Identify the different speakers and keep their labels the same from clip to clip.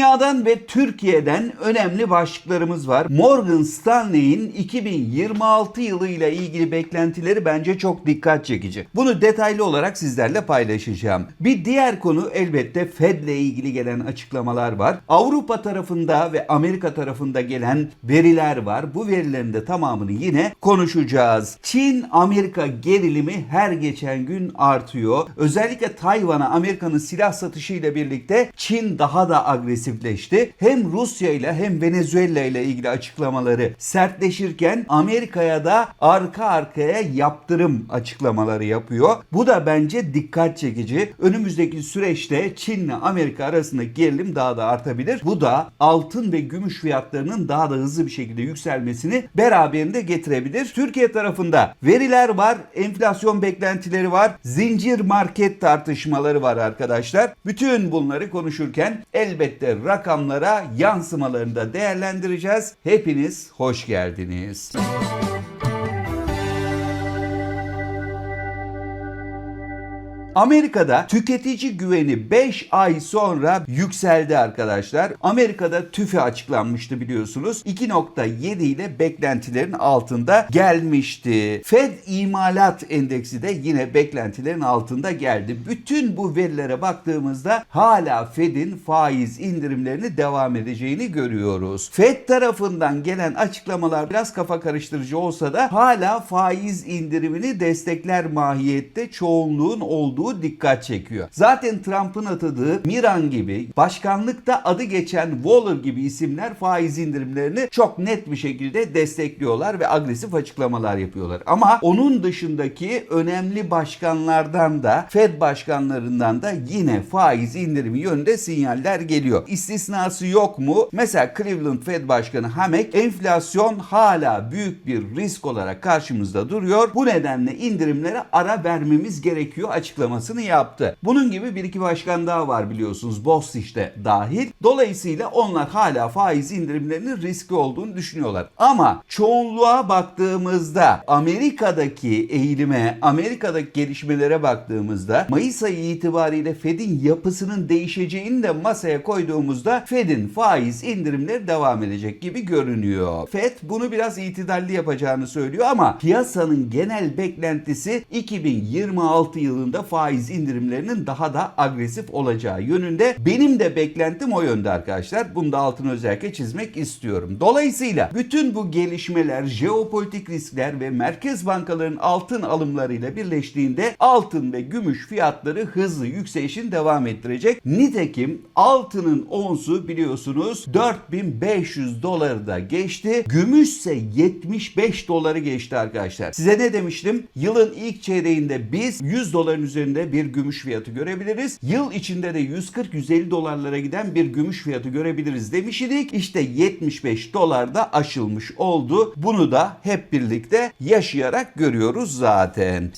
Speaker 1: Dünyadan ve Türkiye'den önemli başlıklarımız var. Morgan Stanley'in 2026 yılı ile ilgili beklentileri bence çok dikkat çekici. Bunu detaylı olarak sizlerle paylaşacağım. Bir diğer konu elbette Fed ile ilgili gelen açıklamalar var. Avrupa tarafında ve Amerika tarafında gelen veriler var. Bu verilerin de tamamını yine konuşacağız. Çin-Amerika gerilimi her geçen gün artıyor. Özellikle Tayvan'a Amerika'nın silah satışı ile birlikte Çin daha da agresifleşti. Hem Rusya ile hem Venezuela ile ilgili açıklamaları sertleşirken Amerika'ya da arka arkaya yaptırım açıklamaları yapıyor. Bu da bence dikkat çekici. Önümüzdeki süreçte Çin ile Amerika arasındaki gerilim daha da artabilir. Bu da altın ve gümüş fiyatlarının daha da hızlı bir şekilde yükselmesini beraberinde getirebilir. Türkiye tarafında veriler var, enflasyon beklentileri var, zincir market tartışmaları var arkadaşlar. Bütün bunları konuşurken elbette rakamlara yansımalarını da değerlendireceğiz. Hepiniz hoş geldiniz. Amerika'da tüketici güveni 5 ay sonra yükseldi arkadaşlar. Amerika'da TÜFE açıklanmıştı biliyorsunuz. 2.7 ile beklentilerin altında gelmişti. Fed imalat endeksi de yine beklentilerin altında geldi. Bütün bu verilere baktığımızda hala Fed'in faiz indirimlerini devam edeceğini görüyoruz. Fed tarafından gelen açıklamalar biraz kafa karıştırıcı olsa da hala faiz indirimini destekler mahiyette çoğunluğun olduğu dikkat çekiyor. Zaten Trump'ın atadığı Miran gibi başkanlıkta adı geçen Waller gibi isimler faiz indirimlerini çok net bir şekilde destekliyorlar ve agresif açıklamalar yapıyorlar. Ama onun dışındaki önemli başkanlardan da Fed başkanlarından da yine faiz indirimi yönünde sinyaller geliyor. İstisnası yok mu? Mesela Cleveland Fed Başkanı Hamek enflasyon hala büyük bir risk olarak karşımızda duruyor. Bu nedenle indirimlere ara vermemiz gerekiyor açıklamasını yaptı. Bunun gibi bir iki başkan daha var biliyorsunuz. Bostic de dahil. Dolayısıyla onlar hala faiz indirimlerinin riskli olduğunu düşünüyorlar. Ama çoğunluğa baktığımızda Amerika'daki eğilime, Amerika'daki gelişmelere baktığımızda Mayıs ayı itibariyle Fed'in yapısının değişeceğini de masaya koyduğumuzda Fed'in faiz indirimleri devam edecek gibi görünüyor. Fed bunu biraz itidalli yapacağını söylüyor ama piyasanın genel beklentisi 2026 yılında faiz indirimlerinin daha da agresif olacağı yönünde. Benim de beklentim o yönde arkadaşlar. Bunu da altını özellikle çizmek istiyorum. Dolayısıyla bütün bu gelişmeler, jeopolitik riskler ve merkez bankaların altın alımlarıyla birleştiğinde altın ve gümüş fiyatları hızlı yükselişin devam ettirecek. Nitekim altının onsu biliyorsunuz 4500 doları da geçti. Gümüş ise 75 doları geçti arkadaşlar. Size ne demiştim? Yılın ilk çeyreğinde biz 100 doların üzerinde bir gümüş fiyatı görebiliriz. Yıl içinde de 140-150 dolarlara giden bir gümüş fiyatı görebiliriz demiş idik. İşte 75 dolar da aşılmış oldu. Bunu da hep birlikte yaşayarak görüyoruz zaten.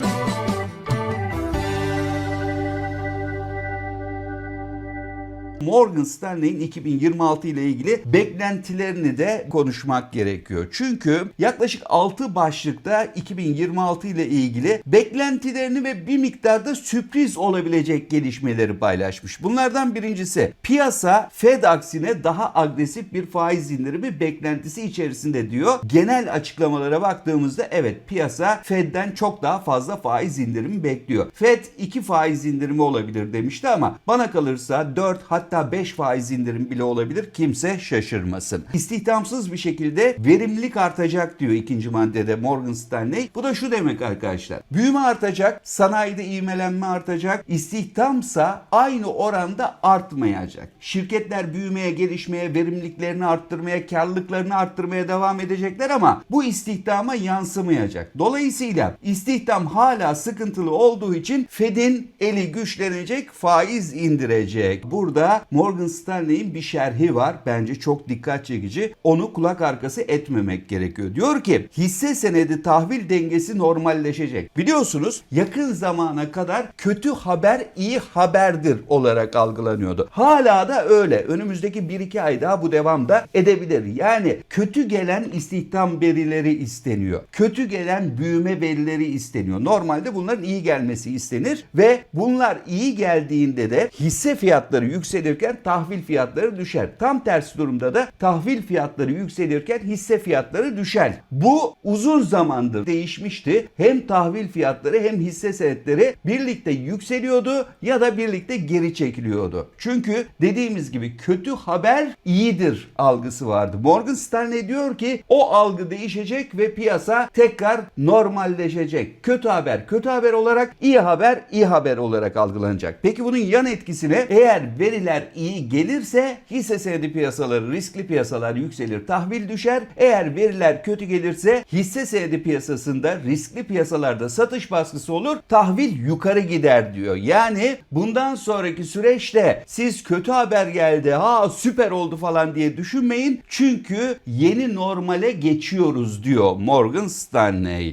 Speaker 1: Morgan Stanley'in 2026 ile ilgili beklentilerini de konuşmak gerekiyor. Çünkü yaklaşık 6 başlıkta 2026 ile ilgili beklentilerini ve bir miktarda sürpriz olabilecek gelişmeleri paylaşmış. Bunlardan birincisi piyasa Fed aksine daha agresif bir faiz indirimi beklentisi içerisinde diyor. Genel açıklamalara baktığımızda evet piyasa Fed'den çok daha fazla faiz indirimi bekliyor. Fed 2 faiz indirimi olabilir demişti ama bana kalırsa 4 hatta hatta 5 faiz indirim bile olabilir. Kimse şaşırmasın. İstihdamsız bir şekilde verimlilik artacak diyor ikinci maddede Morgan Stanley. Bu da şu demek arkadaşlar. Büyüme artacak, sanayide ivmelenme artacak, istihdamsa aynı oranda artmayacak. Şirketler büyümeye, gelişmeye, verimliliklerini arttırmaya, karlılıklarını arttırmaya devam edecekler ama bu istihdama yansımayacak. Dolayısıyla istihdam hala sıkıntılı olduğu için Fed'in eli güçlenecek, faiz indirecek. Burada Morgan Stanley'in bir şerhi var. Bence çok dikkat çekici. Onu kulak arkası etmemek gerekiyor. Diyor ki hisse senedi tahvil dengesi normalleşecek. Biliyorsunuz yakın zamana kadar kötü haber iyi haberdir olarak algılanıyordu. Hala da öyle. Önümüzdeki 1-2 ay daha bu devam da edebilir. Yani kötü gelen istihdam verileri isteniyor. Kötü gelen büyüme verileri isteniyor. Normalde bunların iyi gelmesi istenir ve bunlar iyi geldiğinde de hisse fiyatları yükselir yükselirken tahvil fiyatları düşer. Tam tersi durumda da tahvil fiyatları yükselirken hisse fiyatları düşer. Bu uzun zamandır değişmişti. Hem tahvil fiyatları hem hisse senetleri birlikte yükseliyordu ya da birlikte geri çekiliyordu. Çünkü dediğimiz gibi kötü haber iyidir algısı vardı. Morgan Stanley diyor ki o algı değişecek ve piyasa tekrar normalleşecek. Kötü haber kötü haber olarak, iyi haber iyi haber olarak algılanacak. Peki bunun yan etkisine eğer veriler iyi gelirse hisse senedi piyasaları, riskli piyasalar yükselir, tahvil düşer. Eğer veriler kötü gelirse hisse senedi piyasasında, riskli piyasalarda satış baskısı olur, tahvil yukarı gider diyor. Yani bundan sonraki süreçte siz kötü haber geldi, ha süper oldu falan diye düşünmeyin. Çünkü yeni normale geçiyoruz diyor Morgan Stanley.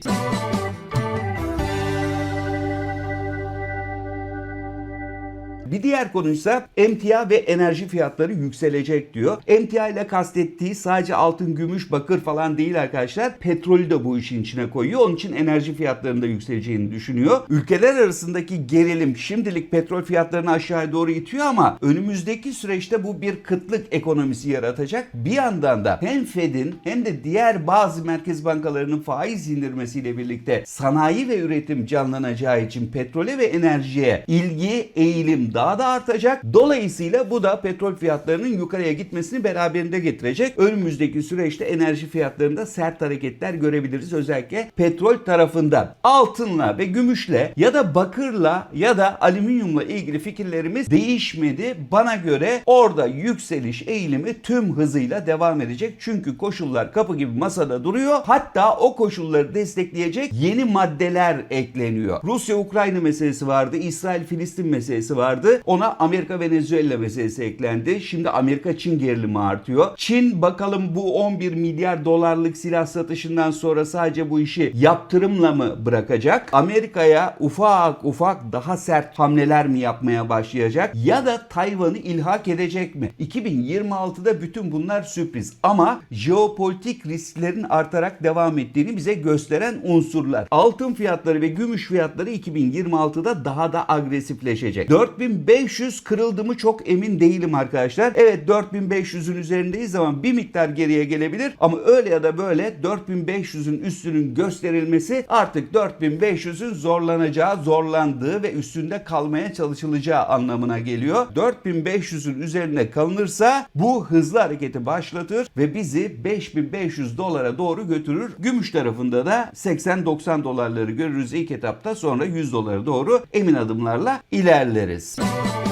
Speaker 1: Bir diğer konuysa emtia ve enerji fiyatları yükselecek diyor. Emtia ile kastettiği sadece altın, gümüş, bakır falan değil arkadaşlar. Petrolü de bu işin içine koyuyor. Onun için enerji fiyatlarının da yükseleceğini düşünüyor. Ülkeler arasındaki gerilim şimdilik petrol fiyatlarını aşağıya doğru itiyor ama önümüzdeki süreçte bu bir kıtlık ekonomisi yaratacak. Bir yandan da hem Fed'in hem de diğer bazı merkez bankalarının faiz indirmesiyle birlikte sanayi ve üretim canlanacağı için petrole ve enerjiye ilgi, eğilim daha da artacak. Dolayısıyla bu da petrol fiyatlarının yukarıya gitmesini beraberinde getirecek. Önümüzdeki süreçte enerji fiyatlarında sert hareketler görebiliriz. Özellikle petrol tarafında. Altınla ve gümüşle ya da bakırla ya da alüminyumla ilgili fikirlerimiz değişmedi. Bana göre orada yükseliş eğilimi tüm hızıyla devam edecek. Çünkü koşullar kapı gibi masada duruyor. Hatta o koşulları destekleyecek yeni maddeler ekleniyor. Rusya-Ukrayna meselesi vardı. İsrail-Filistin meselesi vardı. Ona Amerika-Venezuela meselesi eklendi. Şimdi Amerika-Çin gerilimi artıyor. Çin bakalım bu 11 milyar dolarlık silah satışından sonra sadece bu işi yaptırımla mı bırakacak? Amerika'ya ufak ufak daha sert hamleler mi yapmaya başlayacak? Ya da Tayvan'ı ilhak edecek mi? 2026'da bütün bunlar sürpriz ama jeopolitik risklerin artarak devam ettiğini bize gösteren unsurlar. Altın fiyatları ve gümüş fiyatları 2026'da daha da agresifleşecek. 4500 kırıldı mı çok emin değilim arkadaşlar. Evet 4500'ün üzerindeyiz ama bir miktar geriye gelebilir ama öyle ya da böyle 4500'ün üstünün gösterilmesi artık 4500'ün zorlanacağı, zorlandığı ve üstünde kalmaya çalışılacağı anlamına geliyor. 4500'ün üzerine kalınırsa bu hızlı hareketi başlatır ve bizi 5500 dolara doğru götürür. Gümüş tarafında da 80-90 dolarları görürüz ilk etapta sonra 100 dolara doğru emin adımlarla ilerleriz. Thank you.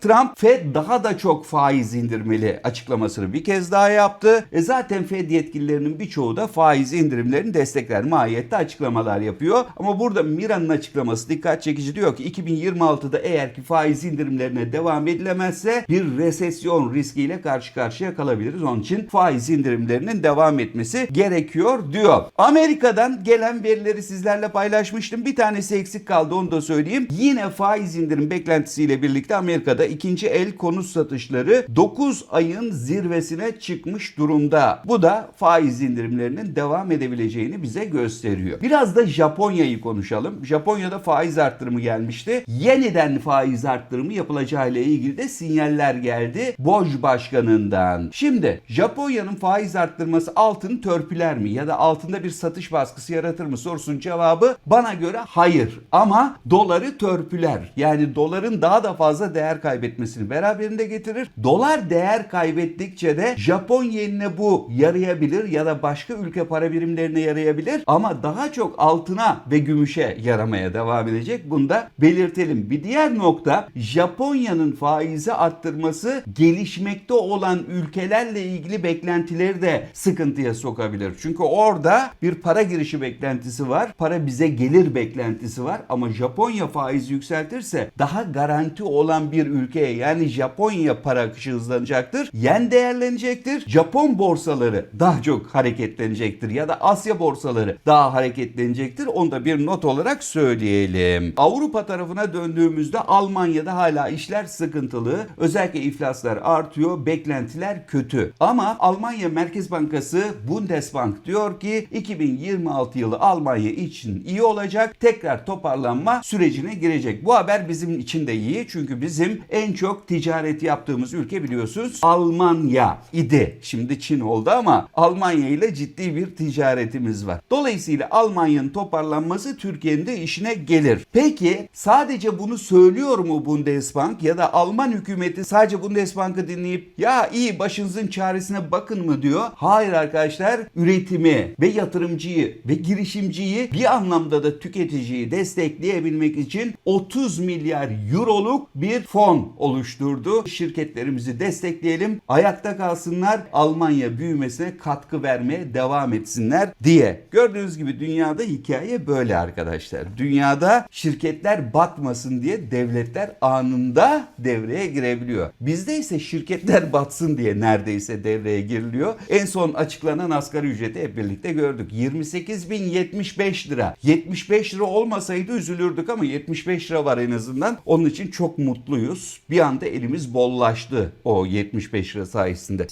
Speaker 1: Trump Fed daha da çok faiz indirmeli açıklamasını bir kez daha yaptı. E zaten Fed yetkililerinin birçoğu da faiz indirimlerini destekler mahiyette açıklamalar yapıyor. Ama burada Mira'nın açıklaması dikkat çekici diyor ki 2026'da eğer ki faiz indirimlerine devam edilemezse bir resesyon riskiyle karşı karşıya kalabiliriz. Onun için faiz indirimlerinin devam etmesi gerekiyor diyor. Amerika'dan gelen verileri sizlerle paylaşmıştım. Bir tanesi eksik kaldı onu da söyleyeyim. Yine faiz indirim beklentisiyle birlikte Amerika'da ikinci el konut satışları 9 ayın zirvesine çıkmış durumda. Bu da faiz indirimlerinin devam edebileceğini bize gösteriyor. Biraz da Japonya'yı konuşalım. Japonya'da faiz arttırımı gelmişti. Yeniden faiz arttırımı yapılacağı ile ilgili de sinyaller geldi BOJ başkanından. Şimdi Japonya'nın faiz arttırması altını törpüler mi ya da altında bir satış baskısı yaratır mı sorusunun cevabı bana göre hayır. Ama doları törpüler. Yani doların daha da fazla değer kaybetmesini beraberinde getirir. Dolar değer kaybettikçe de Japon yenine bu yarayabilir ya da başka ülke para birimlerine yarayabilir ama daha çok altına ve gümüşe yaramaya devam edecek. Bunu da belirtelim. Bir diğer nokta Japonya'nın faizi arttırması gelişmekte olan ülkelerle ilgili beklentileri de sıkıntıya sokabilir. Çünkü orada bir para girişi beklentisi var. Para bize gelir beklentisi var ama Japonya faizi yükseltirse daha garanti olan bir ülke ülkeye yani Japonya para akışı hızlanacaktır. Yen değerlenecektir. Japon borsaları daha çok hareketlenecektir ya da Asya borsaları daha hareketlenecektir. Onu da bir not olarak söyleyelim. Avrupa tarafına döndüğümüzde Almanya'da hala işler sıkıntılı. Özellikle iflaslar artıyor, beklentiler kötü. Ama Almanya Merkez Bankası Bundesbank diyor ki 2026 yılı Almanya için iyi olacak. Tekrar toparlanma sürecine girecek. Bu haber bizim için de iyi. Çünkü bizim en çok ticaret yaptığımız ülke biliyorsunuz Almanya idi. Şimdi Çin oldu ama Almanya ile ciddi bir ticaretimiz var. Dolayısıyla Almanya'nın toparlanması Türkiye'nin de işine gelir. Peki sadece bunu söylüyor mu Bundesbank ya da Alman hükümeti sadece Bundesbank'ı dinleyip ya iyi başınızın çaresine bakın mı diyor. Hayır arkadaşlar üretimi ve yatırımcıyı ve girişimciyi bir anlamda da tüketiciyi destekleyebilmek için 30 milyar euroluk bir fon oluşturdu. Şirketlerimizi destekleyelim, ayakta kalsınlar, Almanya büyümesine katkı vermeye devam etsinler diye. Gördüğünüz gibi dünyada hikaye böyle arkadaşlar. Dünyada şirketler batmasın diye devletler anında devreye girebiliyor. Bizde ise şirketler batsın diye neredeyse devreye giriliyor. En son açıklanan asgari ücreti hep birlikte gördük. 28.075 lira. 75 lira olmasaydı üzülürdük ama 75 lira var en azından. Onun için çok mutluyuz. Bir anda elimiz bollaştı o 75 lira sayesinde.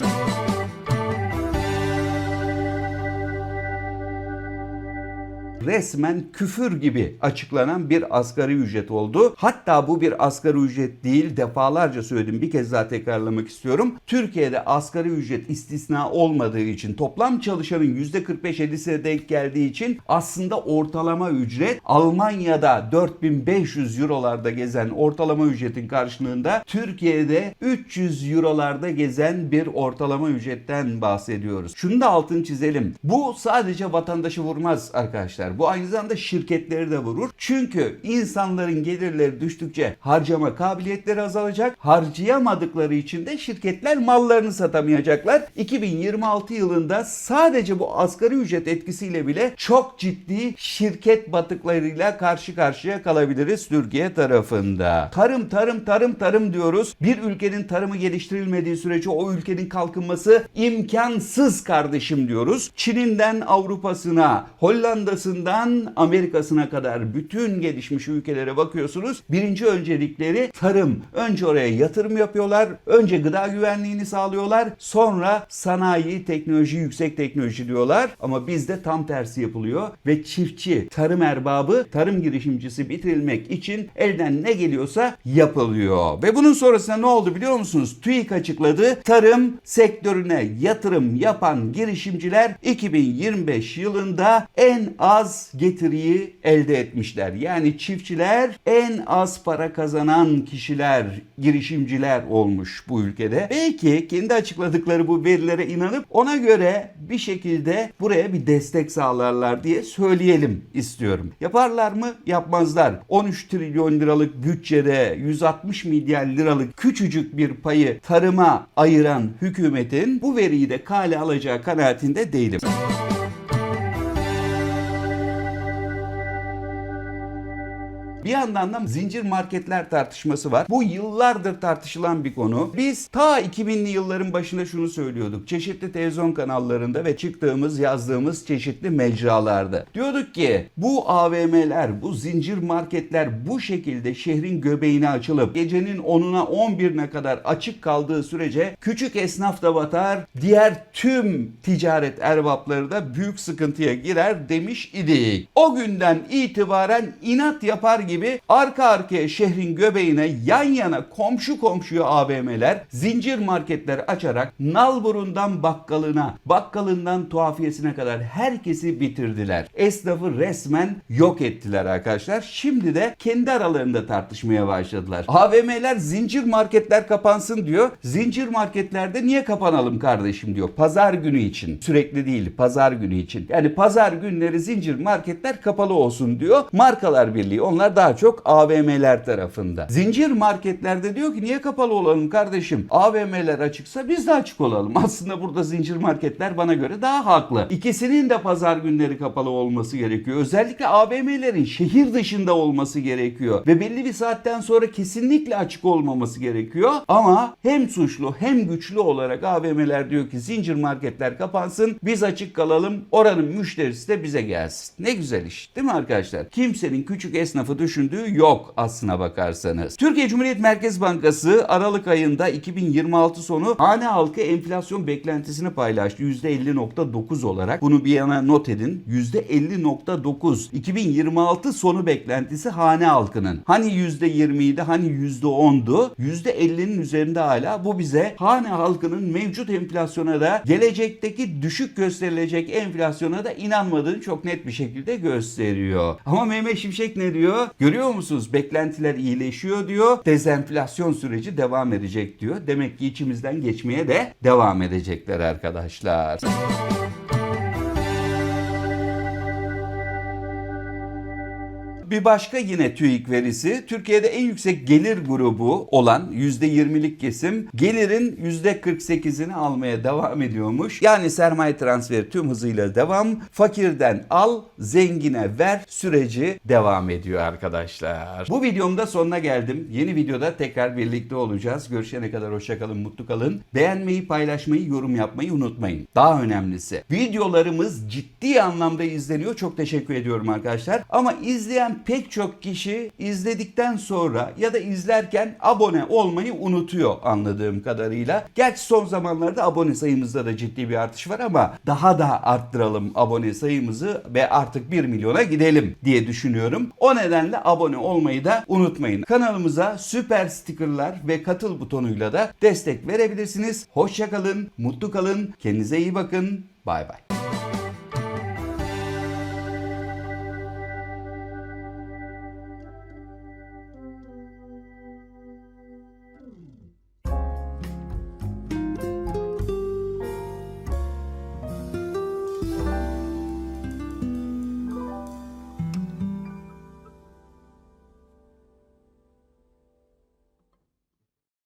Speaker 1: Resmen küfür gibi açıklanan bir asgari ücret oldu. Hatta bu bir asgari ücret değil defalarca söyledim bir kez daha tekrarlamak istiyorum. Türkiye'de asgari ücret istisna olmadığı için toplam çalışanın %45-50'sine denk geldiği için aslında ortalama ücret Almanya'da 4500 eurolarda gezen ortalama ücretin karşılığında Türkiye'de 300 eurolarda gezen bir ortalama ücretten bahsediyoruz. Şunu da altını çizelim. Bu sadece vatandaşı vurmaz arkadaşlar. Bu aynı zamanda şirketleri de vurur. Çünkü insanların gelirleri düştükçe harcama kabiliyetleri azalacak. Harcayamadıkları için de şirketler mallarını satamayacaklar. 2026 yılında sadece bu asgari ücret etkisiyle bile çok ciddi şirket batıklarıyla karşı karşıya kalabiliriz Türkiye tarafında. Tarım tarım tarım tarım diyoruz. Bir ülkenin tarımı geliştirilmediği sürece o ülkenin kalkınması imkansız kardeşim diyoruz. Çin'inden Avrupa'sına, Hollanda'sından Amerika'sına kadar bütün gelişmiş ülkelere bakıyorsunuz. Birinci öncelikleri tarım. Önce oraya yatırım yapıyorlar. Önce gıda güvenliğini sağlıyorlar. Sonra sanayi, teknoloji, yüksek teknoloji diyorlar. Ama bizde tam tersi yapılıyor ve çiftçi, tarım erbabı, tarım girişimcisi bitirilmek için elden ne geliyorsa yapılıyor. Ve bunun sonrasında ne oldu biliyor musunuz? TÜİK açıkladı. Tarım sektörüne yatırım yapan girişimciler 2025 yılında en az getiriyi elde etmişler. Yani çiftçiler en az para kazanan kişiler, girişimciler olmuş bu ülkede. Belki kendi açıkladıkları bu verilere inanıp ona göre bir şekilde buraya bir destek sağlarlar diye söyleyelim istiyorum. Yaparlar mı? Yapmazlar. 13 trilyon liralık bütçede 160 milyar liralık küçücük bir payı tarıma ayıran hükümetin bu veriyi de kale alacağı kanaatinde değilim. Bir yandan da zincir marketler tartışması var. Bu yıllardır tartışılan bir konu. Biz ta 2000'li yılların başında şunu söylüyorduk. Çeşitli televizyon kanallarında ve çıktığımız, yazdığımız çeşitli mecralarda. Diyorduk ki bu AVM'ler, bu zincir marketler bu şekilde şehrin göbeğine açılıp gecenin 10'una 11'ine kadar açık kaldığı sürece küçük esnaf da batar, diğer tüm ticaret erbapları da büyük sıkıntıya girer demiş idik. O günden itibaren inat yapar gibi arka arkaya şehrin göbeğine yan yana komşu komşuya AVM'ler, zincir marketler açarak Nalburun'dan bakkalına, bakkalından tuhafiyesine kadar herkesi bitirdiler. Esnafı resmen yok ettiler arkadaşlar. Şimdi de kendi aralarında tartışmaya başladılar. AVM'ler zincir marketler kapansın diyor. Zincir marketlerde niye kapanalım kardeşim diyor. Pazar günü için. Sürekli değil pazar günü için. Yani pazar günleri zincir marketler kapalı olsun diyor. Markalar Birliği onlar daha daha çok AVM'ler tarafında. Zincir marketlerde diyor ki niye kapalı olalım kardeşim? AVM'ler açıksa biz de açık olalım. Aslında burada zincir marketler bana göre daha haklı. İkisinin de pazar günleri kapalı olması gerekiyor. Özellikle AVM'lerin şehir dışında olması gerekiyor. Ve belli bir saatten sonra kesinlikle açık olmaması gerekiyor. Ama hem suçlu hem güçlü olarak AVM'ler diyor ki zincir marketler kapansın biz açık kalalım oranın müşterisi de bize gelsin. Ne güzel iş değil mi arkadaşlar? Kimsenin küçük esnafı düşündüğü yok aslına bakarsanız. Türkiye Cumhuriyet Merkez Bankası Aralık ayında 2026 sonu hane halkı enflasyon beklentisini paylaştı. %50.9 olarak. Bunu bir yana not edin. %50.9. 2026 sonu beklentisi hane halkının. Hani %20 idi hani %10'du. %50'nin üzerinde hala. Bu bize hane halkının mevcut enflasyona da gelecekteki düşük gösterilecek enflasyona da inanmadığını çok net bir şekilde gösteriyor. Ama Mehmet Şimşek ne diyor? Görüyor musunuz? Beklentiler iyileşiyor diyor. Dezenflasyon süreci devam edecek diyor. Demek ki içimizden geçmeye de devam edecekler arkadaşlar. Bir başka yine TÜİK verisi Türkiye'de en yüksek gelir grubu olan %20'lik kesim gelirin %48'ini almaya devam ediyormuş. Yani sermaye transferi tüm hızıyla devam. Fakirden al, zengine ver süreci devam ediyor arkadaşlar. Bu videomda sonuna geldim. Yeni videoda tekrar birlikte olacağız. Görüşene kadar hoşça kalın, mutlu kalın. Beğenmeyi, paylaşmayı, yorum yapmayı unutmayın. Daha önemlisi videolarımız ciddi anlamda izleniyor. Çok teşekkür ediyorum arkadaşlar. Ama izleyen pek çok kişi izledikten sonra ya da izlerken abone olmayı unutuyor anladığım kadarıyla. Gerçi son zamanlarda abone sayımızda da ciddi bir artış var ama daha da arttıralım abone sayımızı ve artık 1 milyona gidelim diye düşünüyorum. O nedenle abone olmayı da unutmayın. Kanalımıza süper stickerlar ve katıl butonuyla da destek verebilirsiniz. Hoşça kalın, mutlu kalın, kendinize iyi bakın. Bay bay.